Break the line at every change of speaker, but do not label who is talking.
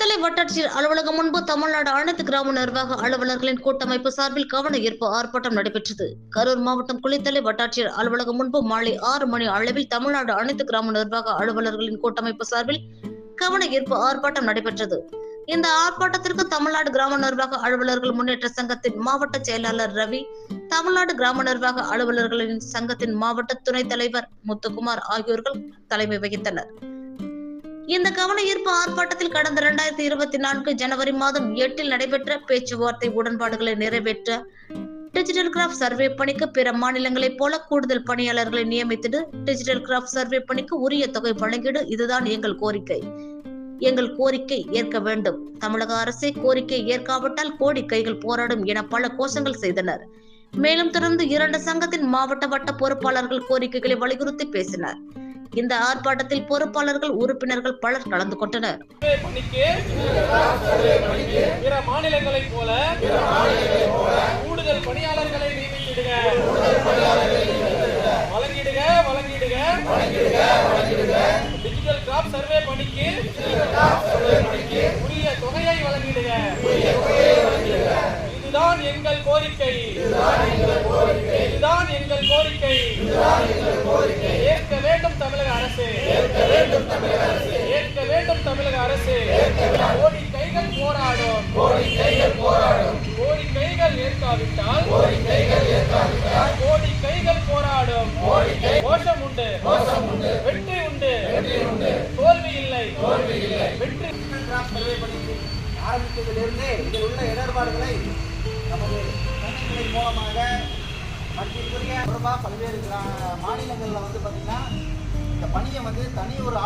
வட்டாட்சியர் அலுவலகம் முன்பு தமிழ்நாடு அனைத்து கிராம நிர்வாக அலுவலர்களின் கூட்டமைப்பு சார்பில் கவன ஈர்ப்பு ஆர்ப்பாட்டம் நடைபெற்றது. கரூர் மாவட்டம் குளித்தலை வட்டாட்சியர் அலுவலகம் முன்பு மாலை ஆறு மணி அளவில் தமிழ்நாடு அனைத்து கிராம நிர்வாக அலுவலர்களின் கூட்டமைப்பு சார்பில் கவன ஈர்ப்பு ஆர்ப்பாட்டம் நடைபெற்றது. இந்த ஆர்ப்பாட்டத்திற்கு தமிழ்நாடு கிராம நிர்வாக அலுவலர்கள் முன்னேற்ற சங்கத்தின் மாவட்ட செயலாளர் ரவி தமிழ்நாடு கிராம நிர்வாக அலுவலர்களின் சங்கத்தின் மாவட்ட துணைத் தலைவர் முத்துக்குமார் ஆகியோர்கள் தலைமை வகித்தனர். இந்த கவன ஈர்ப்பு ஆர்ப்பாட்டத்தில் கடந்த இரண்டாயிரத்தி இருபத்தி நான்கு ஜனவரி மாதம் எட்டில் நடைபெற்ற பேச்சுவார்த்தை உடன்பாடுகளை நிறைவேற்ற டிஜிட்டல் கிராஃப்ட் சர்வே பணிக்கு பிற மாநிலங்களைப் போல கூடுதல் பணியாளர்களை நியமித்திடு டிஜிட்டல் கிராஃப்ட் சர்வே பணிக்கு உரிய தொகை வழங்கிடு இதுதான் எங்கள் கோரிக்கை. எங்கள் கோரிக்கை ஏற்க வேண்டும். தமிழக அரசே கோரிக்கை ஏற்காவிட்டால் கோடி கைகள் போராடும் என பல கோஷங்கள் செய்தனர். மேலும் தொடர்ந்து இரண்டு சங்கத்தின் மாவட்ட வட்ட பொறுப்பாளர்கள் கோரிக்கைகளை வலியுறுத்தி பேசினர். இந்த ஆர்ப்பாட்டத்தில் பொறுப்பாளர்கள் உறுப்பினர்கள் பலர் கலந்து கொண்டனர்.
சர்வே பணிக்கு பிற மாநிலங்களைப் போல கூடுதல் பணியாளர்களை வழங்கிடுக வழங்கிடுக. டிஜிட்டல் கிராப் சர்வே பணிக்கு உரிய தொகையை வழங்கிடுக. இதுதான் எங்கள் கோரிக்கை. இதுதான் எங்கள் கோரிக்கை ஏற்க வேண்டும் தமிழக அரசு ஏற்க வேண்டும் தமிழக அரசு. கோடி கைகள் போராடும். கோடி கைகள் போராடும். கோடி கைகள் ஏற்காவிட்டால் கோடி கைகள் ஏற்காவிட்டால் கோடி கைகள் போராடும். கோடி கோஷம் உண்டு. கோஷம் உண்டு. வெற்றி உண்டு. வெற்றி உண்டு. தோல்வி இல்லை. தோல்வி இல்லை. வெற்றி
ஆரம்பித்ததிலிருந்தே இதில் உள்ள இடர்பாடுகளை நமது கணினிகளின் மூலமாக மத்தியக்குரிய தொடர்பாக பல்வேறு கிரா- மாநிலங்களில் வந்து பார்த்திங்கன்னா இந்த பணியை வந்து தனி ஒரு